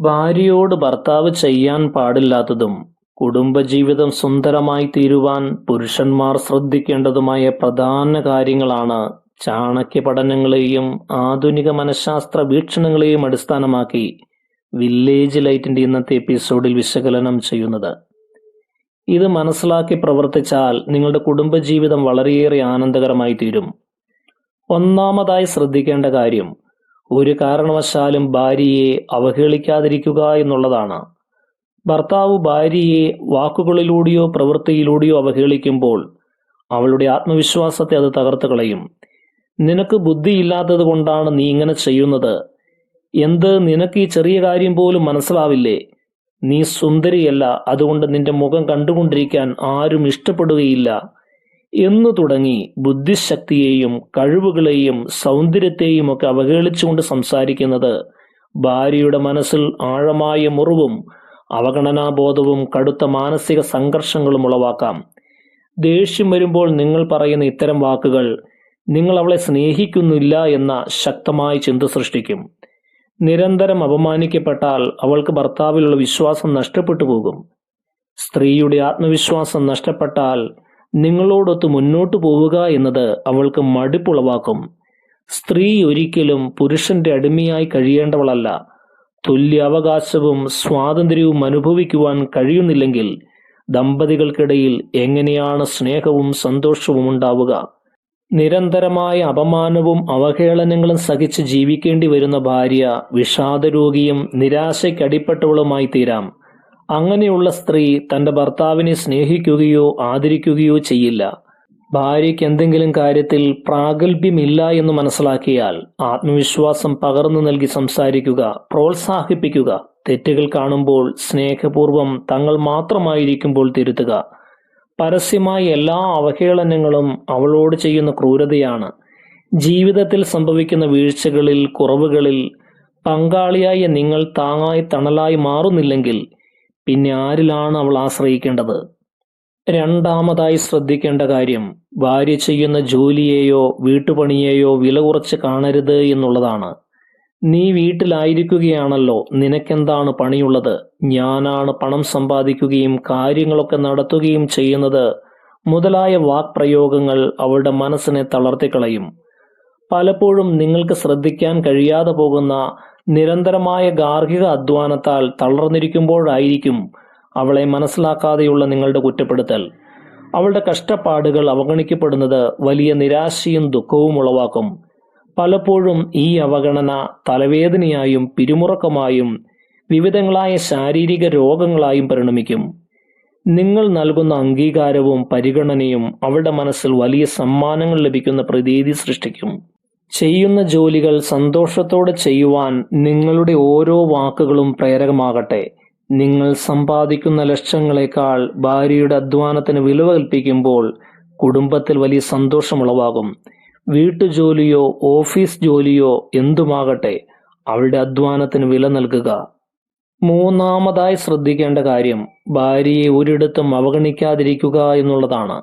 ഭാര്യയോട് ഭർത്താവ് ചെയ്യാൻ പാടില്ലാത്തതും കുടുംബജീവിതം സുന്ദരമായി തീരുവാൻ പുരുഷന്മാർ ശ്രദ്ധിക്കേണ്ടതുമായ പ്രധാന കാര്യങ്ങളാണ് ചാണക്യ പഠനങ്ങളെയും ആധുനിക മനഃശാസ്ത്ര വീക്ഷണങ്ങളെയും അടിസ്ഥാനമാക്കി വില്ലേജ് ലൈറ്റിന്റെ ഇന്നത്തെ എപ്പിസോഡിൽ വിശകലനം ചെയ്യുന്നത്. ഇത് മനസ്സിലാക്കി പ്രവർത്തിച്ചാൽ നിങ്ങളുടെ കുടുംബജീവിതം വളരെയേറെ ആനന്ദകരമായി തീരും. ഒന്നാമതായി ശ്രദ്ധിക്കേണ്ട കാര്യം ഒരു കാരണവശാലും ഭാര്യയെ അവഹേളിക്കാതിരിക്കുക എന്നുള്ളതാണ്. ഭർത്താവ് ഭാര്യയെ വാക്കുകളിലൂടെയോ പ്രവൃത്തിയിലൂടെയോ അവഹേളിക്കുമ്പോൾ അവളുടെ ആത്മവിശ്വാസത്തെ അത് തകർത്ത് കളയും. നിനക്ക് ബുദ്ധിയില്ലാത്തത് കൊണ്ടാണ് നീ ഇങ്ങനെ ചെയ്യുന്നത്. എന്ത് നിനക്ക് ഈ ചെറിയ കാര്യം പോലും മനസ്സിലാവില്ലേ? നീ സുന്ദരിയല്ല. അതുകൊണ്ട് നിന്റെ മുഖം കണ്ടുകൊണ്ടിരിക്കാൻ ആരും ഇഷ്ടപ്പെടുകയില്ല. എന്നു തുടങ്ങി ബുദ്ധിശക്തിയെയും കഴിവുകളെയും സൗന്ദര്യത്തെയും ഒക്കെ അവഹേളിച്ചുകൊണ്ട് സംസാരിക്കുന്നത് ഭാര്യയുടെ മനസ്സിൽ ആഴമായ മുറിവും അവഗണനാബോധവും കടുത്ത മാനസിക സംഘർഷങ്ങളും ഉളവാക്കാം. ദേഷ്യം വരുമ്പോൾ നിങ്ങൾ പറയുന്ന ഇത്തരം വാക്കുകൾ നിങ്ങൾ അവളെ സ്നേഹിക്കുന്നില്ല എന്ന ശക്തമായ ചിന്ത സൃഷ്ടിക്കും. നിരന്തരം അപമാനിക്കപ്പെട്ടാൽ അവൾക്ക് ഭർത്താവിലുള്ള വിശ്വാസം നഷ്ടപ്പെട്ടു പോകും. സ്ത്രീയുടെ ആത്മവിശ്വാസം നഷ്ടപ്പെട്ടാൽ നിങ്ങളോടൊത്ത് മുന്നോട്ടു പോവുക എന്നത് അവൾക്ക് മടുപ്പുളവാക്കും. സ്ത്രീ ഒരിക്കലും പുരുഷന്റെ അടിമയായി കഴിയേണ്ടവളല്ല. തുല്യ അവകാശവും സ്വാതന്ത്ര്യവും അനുഭവിക്കുവാൻ കഴിയുന്നില്ലെങ്കിൽ ദമ്പതികൾക്കിടയിൽ എങ്ങനെയാണ് സ്നേഹവും സന്തോഷവും ഉണ്ടാവുക? നിരന്തരമായ അപമാനവും അവഹേളനങ്ങളും സഹിച്ച് ജീവിക്കേണ്ടി വരുന്ന ഭാര്യ വിഷാദരോഗിയും നിരാശയ്ക്കടിപ്പെട്ടവളുമായി തീരാം അങ്ങനെയുള്ള സ്ത്രീ തന്റെ ഭർത്താവിനെ സ്നേഹിക്കുകയോ ആദരിക്കുകയോ ചെയ്യില്ല. ഭാര്യയ്ക്ക് എന്തെങ്കിലും കാര്യത്തിൽ പ്രാഗൽഭ്യമില്ല എന്ന് മനസ്സിലാക്കിയാൽ ആത്മവിശ്വാസം പകർന്നു നൽകി സംസാരിക്കുക പ്രോത്സാഹിപ്പിക്കുക തെറ്റുകൾ കാണുമ്പോൾ സ്നേഹപൂർവം തങ്ങൾ മാത്രമായിരിക്കുമ്പോൾ തിരുത്തുക. പരസ്യമായ എല്ലാ അവഹേളനങ്ങളും അവളോട് ചെയ്യുന്ന ക്രൂരതയാണ്. ജീവിതത്തിൽ സംഭവിക്കുന്ന വീഴ്ചകളിൽ കുറവുകളിൽ പങ്കാളിയായ നിങ്ങൾ താങ്ങായി തണലായി മാറുന്നില്ലെങ്കിൽ പിന്നെ ആരിലാണ് അവൾ ആശ്രയിക്കേണ്ടത്? രണ്ടാമതായി ശ്രദ്ധിക്കേണ്ട കാര്യം ഭാര്യ ചെയ്യുന്ന ജോലിയെയോ വീട്ടുപണിയെയോ വില കുറച്ച് കാണരുത് എന്നുള്ളതാണ്. നീ വീട്ടിലായിരിക്കുകയാണല്ലോ നിനക്കെന്താണ് പണിയുള്ളത്? ഞാനാണ് പണം സമ്പാദിക്കുകയും കാര്യങ്ങളൊക്കെ നടത്തുകയും ചെയ്യുന്നത്. മുതലായ വാക്പ്രയോഗങ്ങൾ അവളുടെ മനസ്സിനെ തളർത്തിക്കളയും. പലപ്പോഴും നിങ്ങൾക്ക് ശ്രദ്ധിക്കാൻ കഴിയാതെ പോകുന്ന നിരന്തരമായ ഗാർഹിക അധ്വാനത്താൽ തളർന്നിരിക്കുമ്പോഴായിരിക്കും അവളെ മനസ്സിലാക്കാതെയുള്ള നിങ്ങളുടെ കുറ്റപ്പെടുത്തൽ. അവളുടെ കഷ്ടപ്പാടുകൾ അവഗണിക്കപ്പെടുന്നത് വലിയ നിരാശയും ദുഃഖവും ഉളവാക്കും. പലപ്പോഴും ഈ അവഗണന തലവേദനയായും പിരിമുറക്കമായും വിവിധങ്ങളായ ശാരീരിക രോഗങ്ങളായും പരിണമിക്കും. നിങ്ങൾ നൽകുന്ന അംഗീകാരവും പരിഗണനയും അവളുടെ മനസ്സിൽ വലിയ സമ്മാനങ്ങൾ ലഭിക്കുന്ന പ്രതീതി സൃഷ്ടിക്കും. ചെയ്യുന്ന ജോലികൾ സന്തോഷത്തോടെ ചെയ്യുവാൻ നിങ്ങളുടെ ഓരോ വാക്കുകളും പ്രേരകമാകട്ടെ. നിങ്ങൾ സമ്പാദിക്കുന്ന ലക്ഷ്യങ്ങളെക്കാൾ ഭാര്യയുടെ അധ്വാനത്തിന് വില കൽപ്പിക്കുമ്പോൾ കുടുംബത്തിൽ വലിയ സന്തോഷമുളവാകും വീട്ടുജോലിയോ ഓഫീസ് ജോലിയോ എന്തുമാകട്ടെ അവളുടെ അധ്വാനത്തിന് വില നൽകുക. മൂന്നാമതായി ശ്രദ്ധിക്കേണ്ട കാര്യം ഭാര്യയെ ഒരിടത്തും അവഗണിക്കാതിരിക്കുക എന്നുള്ളതാണ്.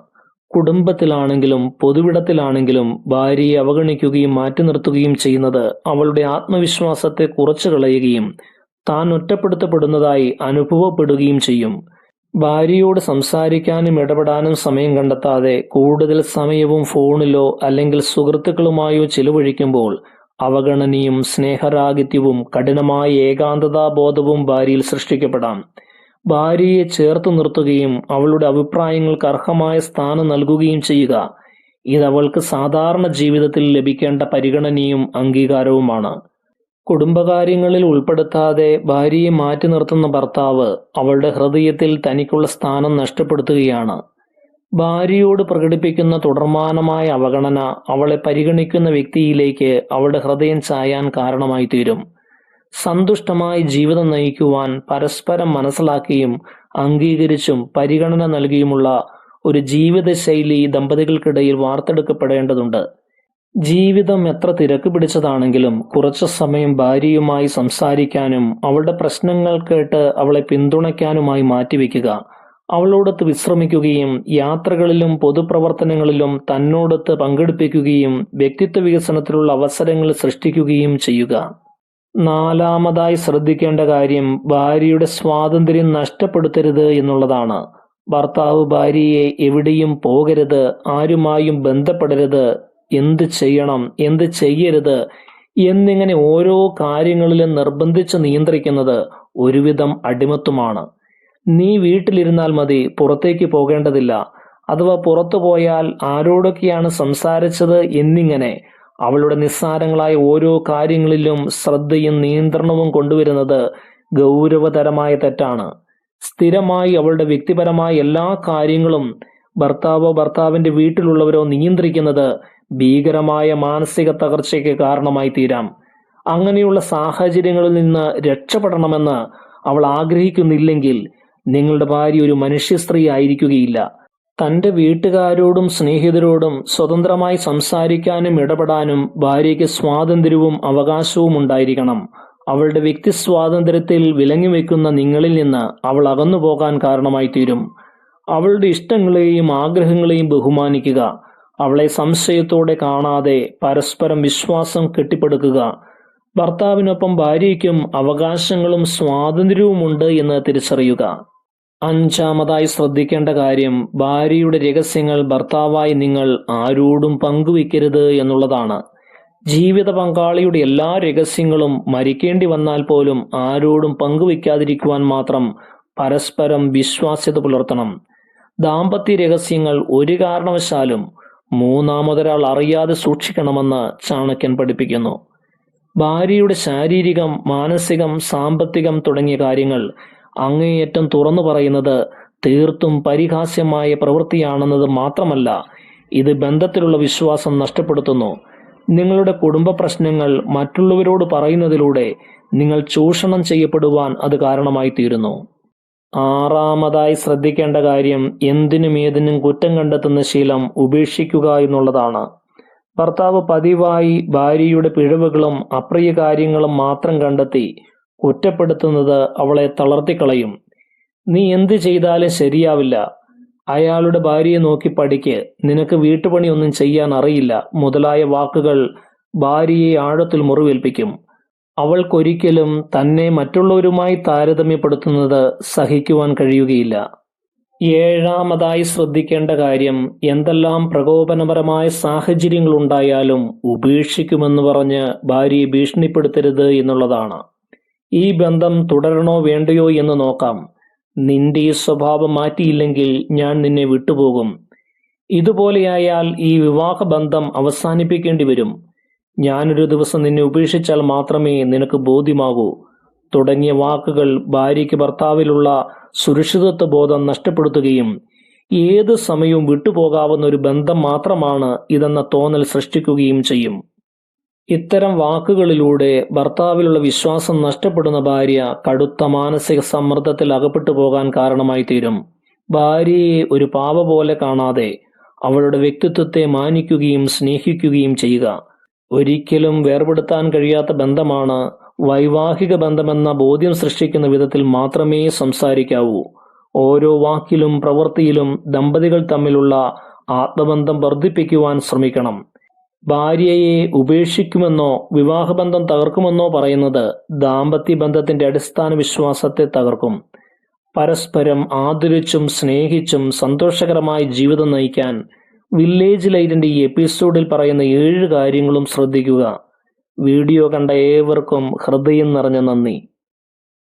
കുടുംബത്തിലാണെങ്കിലും പൊതുവിടത്തിലാണെങ്കിലും ഭാര്യയെ അവഗണിക്കുകയും മാറ്റി നിർത്തുകയും ചെയ്യുന്നത് അവളുടെ ആത്മവിശ്വാസത്തെ കുറച്ചു കളയുകയും താൻ ഒറ്റപ്പെടുത്തപ്പെടുന്നതായി അനുഭവപ്പെടുകയും ചെയ്യും. ഭാര്യയോട് സംസാരിക്കാനും ഇടപെടാനും സമയം കണ്ടെത്താതെ കൂടുതൽ സമയവും ഫോണിലോ അല്ലെങ്കിൽ സുഹൃത്തുക്കളുമായോ ചിലവഴിക്കുമ്പോൾ അവഗണനയും സ്നേഹരാഹിത്യവും കഠിനമായ ഏകാന്തതാബോധവും ഭാര്യയിൽ സൃഷ്ടിക്കപ്പെടാം. ഭാര്യയെ ചേർത്ത് നിർത്തുകയും അവളുടെ അഭിപ്രായങ്ങൾക്ക് അർഹമായ സ്ഥാനം നൽകുകയും ചെയ്യുക. ഇത് അവൾക്ക് സാധാരണ ജീവിതത്തിൽ ലഭിക്കേണ്ട പരിഗണനയും അംഗീകാരവുമാണ്. കുടുംബകാര്യങ്ങളിൽ ഉൾപ്പെടുത്താതെ ഭാര്യയെ മാറ്റി നിർത്തുന്ന ഭർത്താവ് അവളുടെ ഹൃദയത്തിൽ തനിക്കുള്ള സ്ഥാനം നഷ്ടപ്പെടുത്തുകയാണ്. ഭാര്യയോട് പ്രകടിപ്പിക്കുന്ന തുടർമാനമായ അവഗണന അവളെ പരിഗണിക്കുന്ന വ്യക്തിയിലേക്ക് അവളുടെ ഹൃദയം ചായാൻ കാരണമായി തീരും സന്തുഷ്ടമായി ജീവിതം നയിക്കുവാൻ പരസ്പരം മനസ്സിലാക്കിയും അംഗീകരിച്ചും പരിഗണന നൽകിയുമുള്ള ഒരു ജീവിതശൈലി ദമ്പതികൾക്കിടയിൽ വാർത്തെടുക്കപ്പെടേണ്ടതുണ്ട്. ജീവിതം എത്ര തിരക്ക് പിടിച്ചതാണെങ്കിലും കുറച്ചു സമയം ഭാര്യയുമായി സംസാരിക്കാനും അവളുടെ പ്രശ്നങ്ങൾ കേട്ട് അവളെ പിന്തുണയ്ക്കാനുമായി മാറ്റിവെക്കുക. അവളോടൊത്ത് വിശ്രമിക്കുകയും യാത്രകളിലും പൊതുപ്രവർത്തനങ്ങളിലും തന്നോടൊത്ത് പങ്കെടുപ്പിക്കുകയും വ്യക്തിത്വ വികസനത്തിലുള്ള അവസരങ്ങൾ സൃഷ്ടിക്കുകയും ചെയ്യുക. നാലാമതായി ശ്രദ്ധിക്കേണ്ട കാര്യം ഭാര്യയുടെ സ്വാതന്ത്ര്യം നഷ്ടപ്പെടുത്തരുത് എന്നുള്ളതാണ്. ഭർത്താവ് ഭാര്യയെ എവിടെയും പോകരുത് ആരുമായും ബന്ധപ്പെടരുത് എന്ത് ചെയ്യണം എന്ത് ചെയ്യരുത് എന്നിങ്ങനെ ഓരോ കാര്യങ്ങളിലും നിർബന്ധിച്ച് നിയന്ത്രിക്കുന്നത് ഒരുവിധം അടിമത്വമാണ്. നീ വീട്ടിലിരുന്നാൽ മതി പുറത്തേക്ക് പോകേണ്ടതില്ല. അഥവാ പുറത്തു പോയാൽ ആരോടൊക്കെയാണ് സംസാരിച്ചത് എന്നിങ്ങനെ അവളുടെ നിസ്സാരങ്ങളായ ഓരോ കാര്യങ്ങളിലും ശ്രദ്ധയും നിയന്ത്രണവും കൊണ്ടുവരുന്നത് ഗൗരവതരമായ തെറ്റാണ്. സ്ഥിരമായി അവളുടെ വ്യക്തിപരമായ എല്ലാ കാര്യങ്ങളും ഭർത്താവോ ഭർത്താവിന്റെ വീട്ടിലുള്ളവരോ നിയന്ത്രിക്കുന്നത് ഭീകരമായ മാനസിക തകർച്ചയ്ക്ക് കാരണമായി തീരാം. അങ്ങനെയുള്ള സാഹചര്യങ്ങളിൽ നിന്ന് രക്ഷപ്പെടണമെന്ന് അവൾ ആഗ്രഹിക്കുന്നില്ലെങ്കിൽ നിങ്ങളുടെ ഭാര്യ ഒരു മനുഷ്യ സ്ത്രീ ആയിരിക്കുകയില്ല. തന്റെ വീട്ടുകാരോടും സ്നേഹിതരോടും സ്വതന്ത്രമായി സംസാരിക്കാനും ഇടപെടാനും ഭാര്യയ്ക്ക് സ്വാതന്ത്ര്യവും അവകാശവും ഉണ്ടായിരിക്കണം. അവളുടെ വ്യക്തി സ്വാതന്ത്ര്യത്തിൽ വിലങ്ങി വെക്കുന്ന നിങ്ങളിൽ നിന്ന് അവൾ അകന്നു പോകാൻ കാരണമായി തീരും. അവളുടെ ഇഷ്ടങ്ങളെയും ആഗ്രഹങ്ങളെയും ബഹുമാനിക്കുക. അവളെ സംശയത്തോടെ കാണാതെ പരസ്പരം വിശ്വാസം കെട്ടിപ്പടുക്കുക. ഭർത്താവിനൊപ്പം ഭാര്യയ്ക്കും അവകാശങ്ങളും സ്വാതന്ത്ര്യവുമുണ്ട് എന്ന് തിരിച്ചറിയുക. അഞ്ചാമതായി ശ്രദ്ധിക്കേണ്ട കാര്യം ഭാര്യയുടെ രഹസ്യങ്ങൾ ഭർത്താവായി നിങ്ങൾ ആരോടും പങ്കുവെക്കരുത് എന്നുള്ളതാണ്. ജീവിത പങ്കാളിയുടെ എല്ലാ രഹസ്യങ്ങളും മരിക്കേണ്ടി വന്നാൽ പോലും ആരോടും പങ്കുവെക്കാതിരിക്കുവാൻ മാത്രം പരസ്പരം വിശ്വാസ്യത പുലർത്തണം. ദാമ്പത്യ രഹസ്യങ്ങൾ ഒരു കാരണവശാലും മൂന്നാമതൊരാൾ അറിയാതെ സൂക്ഷിക്കണമെന്ന് ചാണക്യൻ പഠിപ്പിക്കുന്നു. ഭാര്യയുടെ ശാരീരികം മാനസികം സാമ്പത്തികം തുടങ്ങിയ കാര്യങ്ങൾ അങ്ങേയറ്റം തുറന്നു പറയുന്നത് തീർത്തും പരിഹാസ്യമായ പ്രവൃത്തിയാണെന്നത് മാത്രമല്ല ഇത് ബന്ധത്തിലുള്ള വിശ്വാസം നഷ്ടപ്പെടുത്തുന്നു. നിങ്ങളുടെ കുടുംബ പ്രശ്നങ്ങൾ മറ്റുള്ളവരോട് പറയുന്നതിലൂടെ നിങ്ങൾ ചൂഷണം ചെയ്യപ്പെടുവാൻ അത് കാരണമായി തീരുന്നു ആറാമതായി ശ്രദ്ധിക്കേണ്ട കാര്യം എന്തിനും ഏതിനും കുറ്റം കണ്ടെത്തുന്ന ശീലം ഉപേക്ഷിക്കുക എന്നുള്ളതാണ്. ഭർത്താവ് പതിവായി ഭാര്യയുടെ പിഴവുകളും അപ്രിയ കാര്യങ്ങളും മാത്രം കണ്ടെത്തി കുറ്റപ്പെടുത്തുന്നത് അവളെ തളർത്തിക്കളയും. നീ എന്ത് ചെയ്താലും ശരിയാവില്ല. അയാളുടെ ഭാര്യയെ നോക്കി പഠിക്ക്. നിനക്ക് വീട്ടുപണിയൊന്നും ചെയ്യാൻ അറിയില്ല. മുതലായ വാക്കുകൾ ഭാര്യയെ ആഴത്തിൽ മുറിവേൽപ്പിക്കും. അവൾക്കൊരിക്കലും തന്നെ മറ്റുള്ളവരുമായി താരതമ്യപ്പെടുത്തുന്നത് സഹിക്കുവാൻ കഴിയുകയില്ല. ഏഴാമതായി ശ്രദ്ധിക്കേണ്ട കാര്യം എന്തെല്ലാം പ്രകോപനപരമായ സാഹചര്യങ്ങളുണ്ടായാലും ഉപേക്ഷിക്കുമെന്ന് പറഞ്ഞ് ഭാര്യയെ ഭീഷണിപ്പെടുത്തരുത് എന്നുള്ളതാണ്. ഈ ബന്ധം തുടരണോ വേണ്ടയോ എന്ന് നോക്കാം. നിന്റെ ഈ സ്വഭാവം മാറ്റിയില്ലെങ്കിൽ ഞാൻ നിന്നെ വിട്ടുപോകും. ഇതുപോലെയായാൽ ഈ വിവാഹ ബന്ധം അവസാനിപ്പിക്കേണ്ടി വരും ഞാനൊരു ദിവസം നിന്നെ ഉപേക്ഷിച്ചാൽ മാത്രമേ നിനക്ക് ബോധ്യമാകൂ. തുടങ്ങിയ വാക്കുകൾ ഭാര്യയ്ക്ക് ഭർത്താവിലുള്ള സുരക്ഷിതത്വ ബോധം നഷ്ടപ്പെടുത്തുകയും ഏത് സമയവും വിട്ടുപോകാവുന്ന ഒരു ബന്ധം മാത്രമാണ് ഇതെന്ന തോന്നൽ സൃഷ്ടിക്കുകയും ചെയ്യും. ഇത്തരം വാക്കുകളിലൂടെ ഭർത്താവിലുള്ള വിശ്വാസം നഷ്ടപ്പെടുന്ന ഭാര്യ കടുത്ത മാനസിക സമ്മർദ്ദത്തിൽ അകപ്പെട്ടു പോകാൻ കാരണമായി തീരും. ഭാര്യയെ ഒരു പാവ പോലെ കാണാതെ അവളുടെ വ്യക്തിത്വത്തെ മാനിക്കുകയും സ്നേഹിക്കുകയും ചെയ്യുക. ഒരിക്കലും വേർപെടുത്താൻ കഴിയാത്ത ബന്ധമാണ് വൈവാഹിക ബന്ധമെന്ന ബോധ്യം സൃഷ്ടിക്കുന്ന വിധത്തിൽ മാത്രമേ സംസാരിക്കാവൂ. ഓരോ വാക്കിലും പ്രവൃത്തിയിലും ദമ്പതികൾ തമ്മിലുള്ള ആത്മബന്ധം വർദ്ധിപ്പിക്കുവാൻ ശ്രമിക്കണം. ഭാര്യയെ ഉപേക്ഷിക്കുമെന്നോ വിവാഹബന്ധം തകർക്കുമെന്നോ പറയുന്നത് ദാമ്പത്യ ബന്ധത്തിന്റെ അടിസ്ഥാന വിശ്വാസത്തെ തകർക്കും. പരസ്പരം ആദരിച്ചും സ്നേഹിച്ചും സന്തോഷകരമായ ജീവിതം നയിക്കാൻ വില്ലേജ് ലൈറ്റിന്റെ ഈ എപ്പിസോഡിൽ പറയുന്ന ഏഴ് കാര്യങ്ങളും ശ്രദ്ധിക്കുക. വീഡിയോ കണ്ട ഏവർക്കും ഹൃദയം നിറഞ്ഞ നന്ദി.